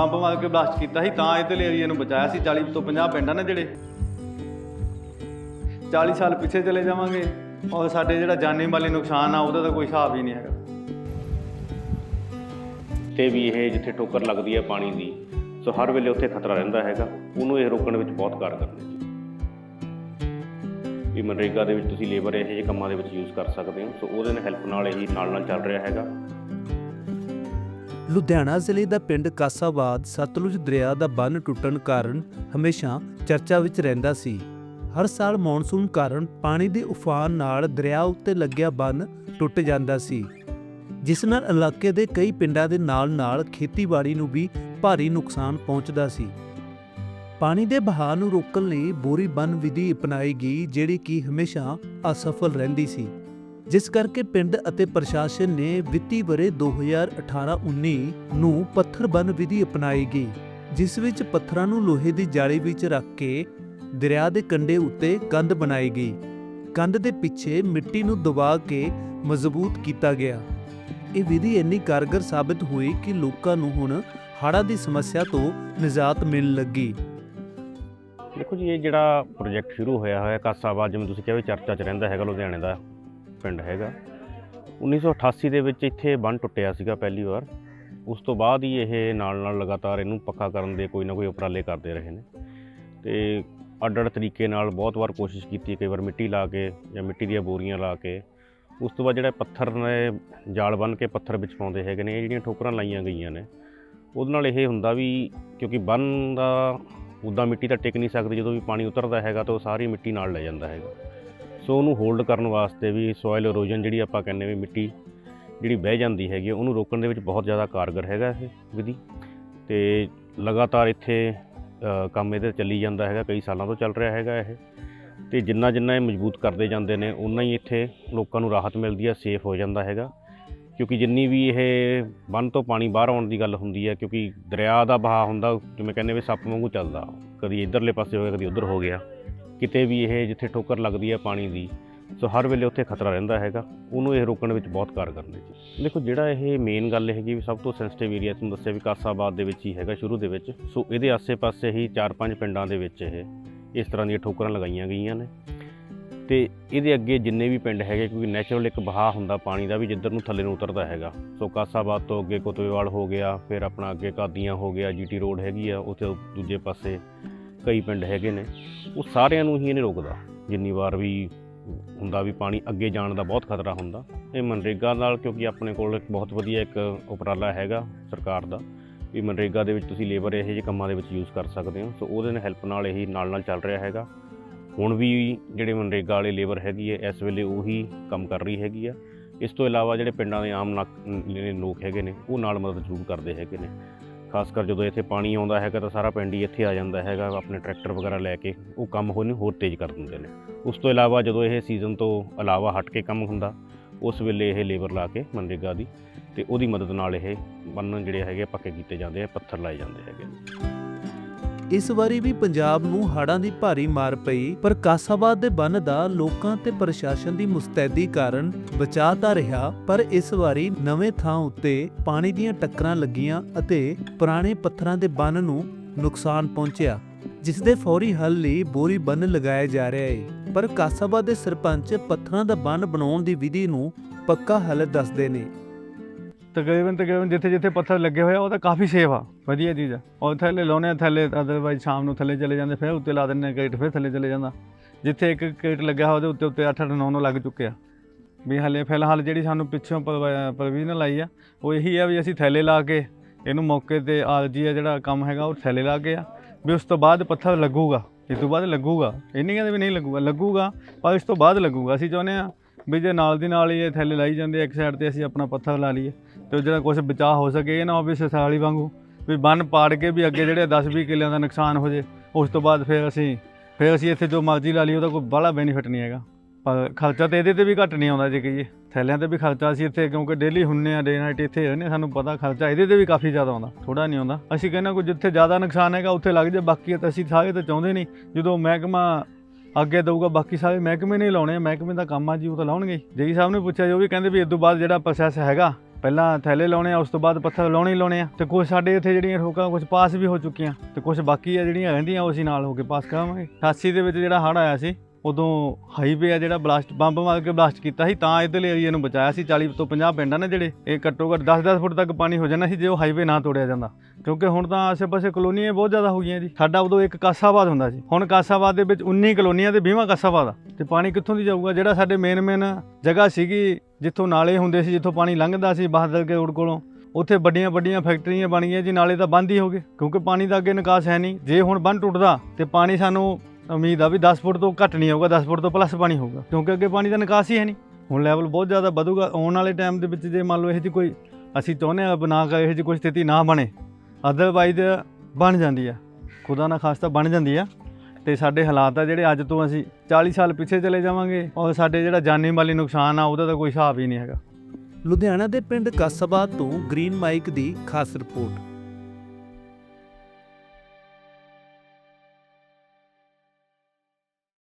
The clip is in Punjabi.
ਪੰਪ ਮਾਰ ਕੇ ਬਲਾਸਟ ਕੀਤਾ ਸੀ, ਤਾਂ ਇਹਦੇ ਲਈ ਏਰੀਆ ਨੂੰ ਬਚਾਇਆ ਸੀ। 40 ਤੋਂ 50 ਪਿੰਡਾਂ ਨੇ ਜਿਹੜੇ। 40 ਸਾਲ ਪਿੱਛੇ ਚਲੇ ਜਾਵਾਂਗੇ। ਔਰ ਸਾਡੇ ਜਿਹੜਾ ਜਾਨੀ ਮਾਲੀ ਨੁਕਸਾਨ ਆ, ਉਹਦਾ ਤਾਂ ਕੋਈ ਹਿਸਾਬ ਹੀ ਨਹੀਂ ਹੈਗਾ। ਤੇ ਵੀ ਇਹ ਜਿੱਥੇ ਟੋਕਰ ਲੱਗਦੀ ਹੈ ਪਾਣੀ ਦੀ, ਸੋ ਹਰ ਵੇਲੇ ਉੱਥੇ ਖਤਰਾ ਰਹਿੰਦਾ ਹੈਗਾ। ਉਹਨੂੰ ਇਹ ਰੋਕਣ ਵਿੱਚ ਬਹੁਤ ਕਾਰਗਰ ਨੇ ਵੀ ਮਨਰੇਗਾ ਦੇ ਵਿੱਚ ਤੁਸੀਂ ਲੇਬਰ ਇਹ ਜਿਹੇ ਕੰਮਾਂ ਦੇ ਵਿੱਚ ਯੂਜ਼ ਕਰ ਸਕਦੇ ਹੋ, ਸੋ ਉਹਦੇ ਨਾਲ ਹੈਲਪ ਨਾਲ ਇਹੀ ਨਾਲ ਨਾਲ ਚੱਲ ਰਿਹਾ ਹੈਗਾ। ਲੁਧਿਆਣਾ ਜ਼ਿਲ੍ਹੇ ਦਾ ਪਿੰਡ ਕਾਸਾਬਾਦ ਸਤਲੁਜ ਦਰਿਆ ਦਾ ਬੰਨ ਟੁੱਟਣ ਕਾਰਨ ਹਮੇਸ਼ਾ ਚਰਚਾ ਵਿੱਚ ਰਹਿੰਦਾ ਸੀ। ਹਰ ਸਾਲ ਮੌਨਸੂਨ ਕਾਰਨ ਪਾਣੀ ਦੇ ਉਫਾਨ ਨਾਲ ਦਰਿਆ ਉੱਤੇ ਲੱਗਿਆ ਬੰਨ ਟੁੱਟ ਜਾਂਦਾ ਸੀ। ਜਿਸ ਨਾਲ ਇਲਾਕੇ ਦੇ ਕਈ ਪਿੰਡਾਂ ਦੇ ਨਾਲ-ਨਾਲ ਖੇਤੀਬਾੜੀ ਨੂੰ ਵੀ ਭਾਰੀ ਨੁਕਸਾਨ ਪਹੁੰਚਦਾ ਸੀ। ਪਾਣੀ ਦੇ ਬਹਾਅ ਨੂੰ ਰੋਕਣ ਲਈ ਬੋਰੀ ਬੰਨ ਵਿਧੀ ਅਪਣਾਈ ਗਈ, ਜਿਹੜੀ ਕਿ ਹਮੇਸ਼ਾ ਅਸਫਲ ਰਹਿੰਦੀ ਸੀ। ਜਿਸ ਕਰਕੇ ਪਿੰਡ ਅਤੇ ਪ੍ਰਸ਼ਾਸਨ ਨੇ ਵਿੱਤੀ ਵਰੇ 2018-19 ਨੂੰ ਪੱਥਰ ਵਿਧੀ ਅਪਣਾਈ ਗਈ ਜਿਸ ਵਿੱਚ ਪੱਥਰਾਂ ਨੂੰ ਲੋਹੇ ਦੀ ਜਾਲੀ ਵਿੱਚ ਰੱਖ ਕੇ ਦਰਿਆ ਦੇ ਕੰਢੇ ਉੱਤੇ ਕੰਧ ਬਣਾਈ ਗਈ ਕੰਧ ਦੇ ਪਿੱਛੇ ਮਿੱਟੀ ਨੂੰ ਦਬਾ ਕੇ ਮਜ਼ਬੂਤ ਕੀਤਾ ਗਿਆ। ਇਹ ਵਿਧੀ ਇੰਨੀ ਕਾਰਗਰ ਸਾਬਤ ਹੋਈ ਕਿ ਲੋਕਾਂ ਨੂੰ ਹੁਣ ਹੜ੍ਹਾਂ ਦੀ ਸਮੱਸਿਆ ਤੋਂ ਨਿਜਾਤ ਮਿਲਣ ਲੱਗੀ। ਦੇਖੋ ਜੀ, ਇਹ ਜਿਹੜਾ ਪ੍ਰੋਜੈਕਟ ਸ਼ੁਰੂ ਹੋਇਆ ਹੋਇਆ ਕਾਸਾਬਾਦ, ਜਿਵੇਂ ਤੁਸੀਂ ਕਿਹਾ ਵੀ ਚਰਚਾ 'ਚ ਰਹਿੰਦਾ ਹੈਗਾ ਲੁਧਿਆਣੇ ਦਾ। ਪਿੰਡ ਹੈਗਾ। 1988 ਦੇ ਵਿੱਚ ਇੱਥੇ ਬੰਨ ਟੁੱਟਿਆ ਸੀਗਾ ਪਹਿਲੀ ਵਾਰ। ਉਸ ਤੋਂ ਬਾਅਦ ਹੀ ਇਹ ਨਾਲ ਨਾਲ ਲਗਾਤਾਰ ਇਹਨੂੰ ਪੱਕਾ ਕਰਨ ਦੇ ਕੋਈ ਨਾ ਕੋਈ ਉਪਰਾਲੇ ਕਰਦੇ ਰਹੇ ਨੇ। ਤੇ ਅੱਡ ਅੱਡ ਤਰੀਕੇ ਨਾਲ ਬਹੁਤ ਵਾਰ ਕੋਸ਼ਿਸ਼ ਕੀਤੀ, ਕਈ ਵਾਰ ਮਿੱਟੀ ਲਾ ਕੇ ਜਾਂ ਮਿੱਟੀ ਦੀਆਂ ਬੋਰੀਆਂ ਲਾ ਕੇ। ਉਸ ਤੋਂ ਬਾਅਦ ਜਿਹੜਾ ਪੱਥਰ ਨੇ, ਜਾਲ ਬੰਨ ਕੇ ਪੱਥਰ ਵਿੱਚ ਪਾਉਂਦੇ ਹੈਗੇ ਨੇ, ਇਹ ਜਿਹੜੀਆਂ ਠੋਕਰਾਂ ਲਾਈਆਂ ਗਈਆਂ ਨੇ, ਉਹਦੇ ਨਾਲ ਇਹ ਹੁੰਦਾ ਵੀ ਕਿਉਂਕਿ ਬੰਨ ਦਾ ਉੱਦਾਂ ਮਿੱਟੀ ਤਾਂ ਟਿਕ ਨਹੀਂ ਸਕਦੀ, ਜਦੋਂ ਵੀ ਪਾਣੀ ਉਤਰਦਾ ਹੈਗਾ ਤਾਂ ਉਹ ਸਾਰੀ ਮਿੱਟੀ ਨਾਲ ਲੈ ਜਾਂਦਾ ਹੈਗਾ। ਸੋ ਉਹਨੂੰ ਹੋਲਡ ਕਰਨ ਵਾਸਤੇ ਵੀ ਸੋਇਲ ਇਰੋਜਨ ਜਿਹੜੀ ਆਪਾਂ ਕਹਿੰਦੇ ਵੀ ਮਿੱਟੀ ਜਿਹੜੀ ਬਹਿ ਜਾਂਦੀ ਹੈਗੀ ਆ, ਉਹਨੂੰ ਰੋਕਣ ਦੇ ਵਿੱਚ ਬਹੁਤ ਜ਼ਿਆਦਾ ਕਾਰਗਰ ਹੈਗਾ ਇਹ ਵਿਧੀ। ਤੇ ਲਗਾਤਾਰ ਇੱਥੇ ਕੰਮ ਇਹਦੇ ਚੱਲੀ ਜਾਂਦਾ ਹੈਗਾ ਕਈ ਸਾਲਾਂ ਤੋਂ ਚੱਲ ਰਿਹਾ ਹੈਗਾ ਇਹ। ਤੇ ਜਿੰਨਾ ਜਿੰਨਾ ਇਹ ਮਜ਼ਬੂਤ ਕਰਦੇ ਜਾਂਦੇ ਨੇ ਉਨਾ ਹੀ ਇੱਥੇ ਲੋਕਾਂ ਨੂੰ ਰਾਹਤ ਮਿਲਦੀ ਹੈ ਸੇਫ ਹੋ ਜਾਂਦਾ ਹੈਗਾ। ਕਿਉਂਕਿ ਜਿੰਨੀ ਵੀ ਇਹ ਬੰਨ ਤੋਂ ਪਾਣੀ ਬਾਹਰ ਆਉਣ ਦੀ ਗੱਲ ਹੁੰਦੀ ਹੈ ਕਿਉਂਕਿ ਦਰਿਆ ਦਾ ਵਹਾਅ ਹੁੰਦਾ ਜਿਵੇਂ ਕਹਿੰਦੇ ਵੀ ਸੱਪ ਵਾਂਗੂ ਚੱਲਦਾ ਕਦੀ ਇਧਰਲੇ ਪਾਸੇ ਹੋ ਗਿਆ ਕਦੀ ਉਧਰ ਹੋ ਗਿਆ। ਕਿਤੇ ਵੀ ਇਹ ਜਿੱਥੇ ਠੋਕਰ ਲੱਗਦੀ ਹੈ ਪਾਣੀ ਦੀ, ਸੋ ਹਰ ਵੇਲੇ ਉੱਥੇ ਖਤਰਾ ਰਹਿੰਦਾ ਹੈਗਾ। ਉਹਨੂੰ ਇਹ ਰੋਕਣ ਵਿੱਚ ਬਹੁਤ ਕਾਰਗਰ ਨੇ ਜੀ। ਦੇਖੋ, ਜਿਹੜਾ ਇਹ ਮੇਨ ਗੱਲ ਹੈਗੀ ਵੀ ਸਭ ਤੋਂ ਸੈਂਸਿਟਿਵ ਏਰੀਆ ਤੁਹਾਨੂੰ ਦੱਸਿਆ ਵੀ ਕਾਸਾਬਾਦ ਦੇ ਵਿੱਚ ਹੀ ਹੈਗਾ ਸ਼ੁਰੂ ਦੇ ਵਿੱਚ। ਸੋ ਇਹਦੇ ਆਸੇ-ਪਾਸੇ ਹੀ 4-5 ਪਿੰਡਾਂ ਦੇ ਵਿੱਚ ਇਹ, ਇਸ ਤਰ੍ਹਾਂ ਦੀਆਂ ਠੋਕਰਾਂ ਲਗਾਈਆਂ ਗਈਆਂ ਨੇ। ਤੇ ਇਹਦੇ ਅੱਗੇ ਜਿੰਨੇ ਵੀ ਪਿੰਡ ਹੈਗੇ, ਕਿਉਂਕਿ ਨੈਚੁਰਲ ਇੱਕ ਬਹਾਅ ਹੁੰਦਾ ਪਾਣੀ ਦਾ ਵੀ, ਜਿੱਧਰ ਨੂੰ ਥੱਲੇ ਨੂੰ ਉਤਰਦਾ ਹੈਗਾ। ਸੋ ਕਾਸਾਬਾਦ ਤੋਂ ਅੱਗੇ ਕੋਤਵੇਵਾਲ ਹੋ ਗਿਆ, ਫਿਰ ਆਪਣਾ ਅੱਗੇ ਕਾਦੀਆਂ ਹੋ ਗਿਆ, ਜੀਟੀ ਰੋਡ ਹੈਗੀ ਆ, ਉੱਥੇ ਦੂਜੇ ਪਾਸੇ ਕਈ ਪਿੰਡ ਹੈਗੇ ਨੇ, ਉਹ ਸਾਰਿਆਂ ਨੂੰ ਹੀ ਇਹਨੇ ਰੋਕਦਾ। ਜਿੰਨੀ ਵਾਰ ਵੀ ਹੁੰਦਾ ਵੀ ਪਾਣੀ ਅੱਗੇ ਜਾਣ ਦਾ ਬਹੁਤ ਖਤਰਾ ਹੁੰਦਾ, ਇਹ ਮਨਰੇਗਾ ਨਾਲ ਕਿਉਂਕਿ ਆਪਣੇ ਕੋਲ ਇੱਕ ਬਹੁਤ ਵਧੀਆ ਇੱਕ ਉਪਰਾਲਾ ਹੈਗਾ ਸਰਕਾਰ ਦਾ, ਵੀ ਮਨਰੇਗਾ ਦੇ ਵਿੱਚ ਤੁਸੀਂ ਲੇਬਰ ਇਹੋ ਜਿਹੇ ਕੰਮਾਂ ਦੇ ਵਿੱਚ ਯੂਜ਼ ਕਰ ਸਕਦੇ ਹੋ, ਸੋ ਉਹਦੇ ਨਾਲ ਹੈਲਪ ਨਾਲ ਇਹੀ ਨਾਲ ਨਾਲ ਚੱਲ ਰਿਹਾ ਹੈਗਾ। ਹੁਣ ਵੀ ਜਿਹੜੇ ਮਨਰੇਗਾ ਵਾਲੇ ਲੇਬਰ ਹੈਗੀ ਹੈ, ਇਸ ਵੇਲੇ ਉਹੀ ਕੰਮ ਕਰ ਰਹੀ ਹੈਗੀ ਆ। ਇਸ ਤੋਂ ਇਲਾਵਾ ਜਿਹੜੇ ਪਿੰਡਾਂ ਦੇ ਆਮ ਨਾਕ- ਲੋਕ ਹੈਗੇ ਨੇ, ਉਹ ਨਾਲ ਮਦਦ ਜ਼ਰੂਰ ਕਰਦੇ ਹੈਗੇ ਨੇ। ਖਾਸ ਕਰ ਜਦੋਂ ਇੱਥੇ ਪਾਣੀ ਆਉਂਦਾ ਹੈਗਾ ਤਾਂ ਸਾਰਾ ਪਿੰਡ ਹੀ ਇੱਥੇ ਆ ਜਾਂਦਾ ਹੈਗਾ, ਆਪਣੇ ਟਰੈਕਟਰ ਵਗੈਰਾ ਲੈ ਕੇ, ਉਹ ਕੰਮ ਹੋਣੇ ਹੋਰ ਤੇਜ਼ ਕਰ ਦਿੰਦੇ ਨੇ। ਉਸ ਤੋਂ ਇਲਾਵਾ ਜਦੋਂ ਇਹ ਸੀਜ਼ਨ ਤੋਂ ਇਲਾਵਾ ਹਟ ਕੇ ਕੰਮ ਹੁੰਦਾ, ਉਸ ਵੇਲੇ ਇਹ ਲੇਬਰ ਲਾ ਕੇ ਮਨਰੇਗਾ ਦੀ, ਤੇ ਉਹਦੀ ਮਦਦ ਨਾਲ ਇਹ ਬੰਨ ਜਿਹੜੇ ਹੈਗੇ ਪੱਕੇ ਕੀਤੇ ਜਾਂਦੇ ਆ, ਪੱਥਰ ਲਾਏ ਜਾਂਦੇ ਹੈਗੇ ਇਸ ਵਾਰੀ ਵੀ ਪੰਜਾਬ ਨੂੰ ਹੜ੍ਹਾਂ ਦੀ ਭਾਰੀ ਮਾਰ ਪਈ, ਪਰ ਕਾਸਾਬਾਦ ਦੇ ਬੰਨ ਦਾ ਲੋਕਾਂ ਤੇ ਪ੍ਰਸ਼ਾਸਨ ਦੀ ਮੁਸਤੈਦੀ ਕਾਰਨ ਬਚਾਅ ਤਾਂ ਰਿਹਾ, ਪਰ ਇਸ ਵਾਰੀ ਨਵੇਂ ਥਾਂ ਉੱਤੇ ਪਾਣੀ ਦੀਆਂ ਟੱਕਰਾਂ ਲੱਗੀਆਂ ਅਤੇ ਪੁਰਾਣੇ ਪੱਥਰਾਂ ਦੇ ਬੰਨ ਨੂੰ ਨੁਕਸਾਨ ਪਹੁੰਚਿਆ, ਜਿਸ ਦੇ ਫੌਰੀ ਹੱਲ ਲਈ ਬੋਰੀ ਬੰਨ ਲਗਾਇਆ ਜਾ ਰਿਹਾ ਹੈ ਪਰ ਕਾਸਾਬਾਦ ਦੇ ਸਰਪੰਚ ਪੱਥਰਾਂ ਦਾ ਬੰਨ ਬਣਾਉਣ ਦੀ ਵਿਧੀ ਨੂੰ ਪੱਕਾ ਹੱਲ ਦੱਸਦੇ ਨੇ। ਤਕਰੀਬਨ ਤਕਰੀਬਨ ਜਿੱਥੇ ਜਿੱਥੇ ਪੱਥਰ ਲੱਗੇ ਹੋਏ ਆ, ਉਹ ਤਾਂ ਕਾਫੀ ਸੇਫ ਆ। ਵਧੀਆ ਚੀਜ਼ ਆ। ਔਰ ਥੱਲੇ ਲਾਉਣੇ ਆ, ਥੱਲੇ ਅਦਰਵਾਈਜ਼ ਸ਼ਾਮ ਨੂੰ ਥੱਲੇ ਚਲੇ ਜਾਂਦੇ, ਫਿਰ ਉੱਤੇ ਲਾ ਦਿੰਦੇ ਆ ਗੇਟ ਫਿਰ ਥੱਲੇ ਚਲੇ ਜਾਂਦਾ। ਜਿੱਥੇ ਇੱਕ ਗੇਟ ਲੱਗਿਆ ਹੋਇਆ, ਉਹਦੇ ਉੱਤੇ ਉੱਤੇ 8 8 9 9 ਲੱਗ ਚੁੱਕੇ ਆ। ਵੀ ਹਲੇ ਫਿਲਹਾਲ ਜਿਹੜੀ ਸਾਨੂੰ ਪਿੱਛੋਂ ਪ੍ਰੋਵੀਜ਼ਨਲ ਆਈ ਆ, ਉਹ ਇਹੀ ਆ ਵੀ ਅਸੀਂ ਥੈਲੇ ਲਾ ਕੇ, ਇਹਨੂੰ ਮੌਕੇ ਤੇ ਆਰਜੀ ਆ ਜਿਹੜਾ ਕੰਮ ਹੈਗਾ, ਉਹ ਥੈਲੇ ਲਾ ਕੇ ਆ। ਵੀ ਉਸ ਤੋਂ ਬਾਅਦ ਪੱਥਰ ਲੱਗੂਗਾ। ਇਸ ਤੋਂ ਬਾਅਦ ਲੱਗੂਗਾ। ਇਹ ਨਹੀਂ ਕਹਿੰਦੇ ਵੀ ਨਹੀਂ ਲੱਗੂਗਾ। ਲੱਗੂਗਾ, ਪਰ ਇਸ ਤੋਂ ਬਾਅਦ ਲੱਗੂਗਾ। ਅਸੀਂ ਚਾਹੁੰਦੇ ਆ ਵੀ ਜੇ ਨਾਲ ਦੀ ਨਾਲ ਹੀ ਇਹ ਥੈਲੇ ਲਾਈ ਜਾਂਦੇ ਇੱਕ ਸਾਈਡ ਤੇ ਅਸੀਂ ਆਪਣਾ ਪੱਥਰ ਲਾ ਲਈਏ ਤੇ ਉਹ ਜਿਹੜਾ ਕੁਝ ਬਚਾਅ ਹੋ ਸਕੇ ਇਹ ਨਾ ਹੋਵੇ ਸਸਾਲੀ ਵਾਂਗੂ ਵੀ ਬੰਨ ਪਾੜ ਕੇ ਵੀ ਅੱਗੇ ਜਿਹੜੇ 10-20 ਕਿੱਲਿਆਂ ਦਾ ਨੁਕਸਾਨ ਹੋ ਜੇ ਉਸ ਤੋਂ ਬਾਅਦ ਫਿਰ ਅਸੀਂ ਫਿਰ ਅਸੀਂ ਇੱਥੇ ਜੋ ਮਰਜ਼ੀ ਲਾ ਲਈਏ ਉਹਦਾ ਕੋਈ ਬਾਹਲਾ ਬੈਨੀਫਿਟ ਨਹੀਂ ਹੈਗਾ। ਪਰ ਖਰਚਾ ਤੇ ਇਹਦੇ ਤੇ ਵੀ ਘੱਟ ਨਹੀਂ ਆਉਂਦਾ ਜੇ ਕਹੀਏ। ਥੈਲਿਆਂ ਤੇ ਵੀ ਖਰਚਾ ਅਸੀਂ ਇੱਥੇ ਕਿਉਂਕਿ ਡੇਲੀ ਹੁੰਨੇ ਆ ਡੇ ਨਾਈਟ ਇੱਥੇ ਰਹਿੰਦੇ ਹਾਂ, ਸਾਨੂੰ ਪਤਾ ਖਰਚਾ ਇਹਦੇ ਤੇ ਵੀ ਕਾਫੀ ਜ਼ਿਆਦਾ ਆਉਂਦਾ ਥੋੜਾ ਨਹੀਂ ਆਉਂਦਾ। ਅਸੀਂ ਕਹਿੰਦੇ ਕੋਈ ਜਿੱਥੇ ਜ਼ਿਆਦਾ ਨੁਕਸਾਨ ਹੈਗਾ ਉੱਥੇ ਲੱਗ ਜਾ ਬਾਕੀ ਤਾਂ ਅਸੀਂ ਸਾਰੇ ਤਾਂ ਚਾਹੁੰਦੇ ਨਹੀਂ। ਜਦੋਂ ਮਹਿਕਮਾ ਅੱਗੇ ਦਊਗਾ, ਬਾਕੀ ਸਾਰੇ ਮਹਿਕਮੇ ਨੇ ਲਾਉਣੇ ਆ, ਮਹਿਕਮੇ ਦਾ ਕੰਮ ਆ ਜੀ, ਉਹ ਤਾਂ ਲਾਉਣਗੇ ਜੀ ਸਾਹਿਬ ਨੇ ਪੁੱਛਿਆ ਜੋ ਵੀ ਕਹਿੰਦੇ ਵੀ ਇਸ ਤੋਂ ਬਾਅਦ ਜਿਹੜਾ ਪ੍ਰੋਸੈਸ ਹੈਗਾ, ਪਹਿਲਾਂ ਥੈਲੇ ਲਾਉਣੇ ਆ, ਉਸ ਤੋਂ ਬਾਅਦ ਪੱਥਰ ਲਾਉਣੇ ਹੀ ਲਾਉਣੇ ਆ। ਤੇ ਕੁਝ ਸਾਡੇ ਇੱਥੇ ਜਿਹੜੀਆਂ ਠੋਕਾਂ ਕੁਝ ਪਾਸ ਵੀ ਹੋ ਚੁੱਕੀਆਂ। ਤੇ ਕੁਝ ਬਾਕੀ ਆ ਜਿਹੜੀਆਂ ਰਹਿੰਦੀਆਂ, ਉਹ ਅਸੀਂ ਨਾਲ ਹੋ ਕੇ ਪਾਸ ਕਰਾਵਾਂਗੇ। 88 ਦੇ ਵਿੱਚ ਜਿਹੜਾ ਹੜ੍ਹ ਆਇਆ ਸੀ ਉਦੋਂ ਹਾਈਵੇ ਆ ਜਿਹੜਾ ਬਲਾਸਟ ਬੰਬ ਮਾਰ ਕੇ ਬਲਾਸਟ ਕੀਤਾ ਸੀ, ਤਾਂ ਇਧਰਲੇ ਏਰੀਆ ਨੂੰ ਬਚਾਇਆ ਸੀ 40 ਤੋਂ 50 ਪਿੰਡਾਂ ਨੇ ਜਿਹੜੇ, ਇਹ ਘੱਟੋ ਘੱਟ 10-10 ਫੁੱਟ ਤੱਕ ਪਾਣੀ ਹੋ ਜਾਣਾ ਸੀ, ਜੇ ਉਹ ਹਾਈਵੇ ਨਾ ਤੋੜਿਆ ਜਾਂਦਾ। ਕਿਉਂਕਿ ਹੁਣ ਤਾਂ ਆਸੇ-ਪਾਸੇ ਕਲੋਨੀਆਂ ਬਹੁਤ ਜ਼ਿਆਦਾ ਹੋ ਗਈਆਂ ਜੀ। ਸਾਡਾ ਉਦੋਂ ਇੱਕ ਕਾਸਾਬਾਦ ਹੁੰਦਾ ਸੀ। ਹੁਣ ਕਾਸਾਬਾਦ ਦੇ ਵਿੱਚ 19 ਕਲੋਨੀਆਂ ਤੇ 20ਵਾਂ ਕਾਸਾਬਾਦ ਆ। ਤੇ ਪਾਣੀ ਕਿੱਥੋਂ ਦੀ ਜਾਊਗਾ? ਜਿਹੜਾ ਸਾਡੇ ਮੇਨ ਮੇਨ ਜਗ੍ਹਾ ਸੀਗੀ, ਜਿੱਥੋਂ ਨਾਲੇ ਹੁੰਦੇ ਸੀ, ਜਿੱਥੋਂ ਪਾਣੀ ਲੰਘਦਾ ਸੀ ਬਹਾਦਰ ਕੇ ਰੋਡ ਕੋਲੋਂ, ਉੱਥੇ ਵੱਡੀਆਂ ਵੱਡੀਆਂ ਫੈਕਟਰੀਆਂ ਬਣ ਗਈਆਂ ਜੀ, ਨਾਲੇ ਤਾਂ ਬੰਦ ਹੀ ਹੋ ਗਏ। ਕਿਉਂਕਿ ਪਾਣੀ ਦਾ ਅੱਗੇ ਨਿਕਾਸ ਹੈ ਨਹੀਂ। ਜੇ ਹੁਣ ਬੰਨ ਟੁੱਟਦਾ ਤੇ ਪਾਣੀ ਸਾਨੂੰ ਉਮੀਦ ਆ ਵੀ 10 ਫੁੱਟ ਤੋਂ ਘੱਟ ਨਹੀਂ ਆਊਗਾ 10 ਫੁੱਟ ਤੋਂ ਪਲੱਸ ਪਾਣੀ ਹੋਊਗਾ। ਕਿਉਂਕਿ ਅੱਗੇ ਪਾਣੀ ਦਾ ਨਿਕਾਸ ਹੀ ਹੈ ਨਹੀਂ। ਹੁਣ ਲੈਵਲ ਬਹੁਤ ਜ਼ਿਆਦਾ ਵਧੂਗਾ। ਆਉਣ ਵਾਲੇ ਟਾਈਮ ਦੇ ਵਿੱਚ ਜੇ ਮੰਨ ਲਓ ਇਹ ਜੀ ਕੋਈ ਅਸੀਂ ਚਾਹੁੰਦੇ ਆ ਬਣਾ ਕੇ ਇਹ ਜੀ ਕੋਈ ਸਥਿਤੀ ਨਾ ਬਣੇ ਅਦਰਵਾਈਜ਼ ਬਣ ਜਾਂਦੀ ਆ। ਖੁਦਾ ਨਾ ਖਾਸਤਾ ਬਣ ਜਾਂਦੀ ਆ। ਤੇ ਸਾਡੇ ਹਾਲਾਤ ਆ ਜਿਹੜੇ ਅੱਜ ਤੋਂ ਅਸੀਂ 40 ਸਾਲ ਪਿੱਛੇ ਚਲੇ ਜਾਵਾਂਗੇ ਔਰ ਸਾਡੇ ਜਿਹੜਾ ਜਾਨੀ ਮਾਲੀ ਨੁਕਸਾਨ ਆ, ਉਹਦਾ ਤਾਂ ਕੋਈ ਹਿਸਾਬ ਹੀ ਨਹੀਂ ਹੈਗਾ। ਲੁਧਿਆਣਾ ਦੇ ਪਿੰਡ ਕਾਸਾਬਾਦ ਤੋਂ ਗ੍ਰੀਨ ਮਾਈਕ ਦੀ ਖਾਸ ਰਿਪੋਰਟ।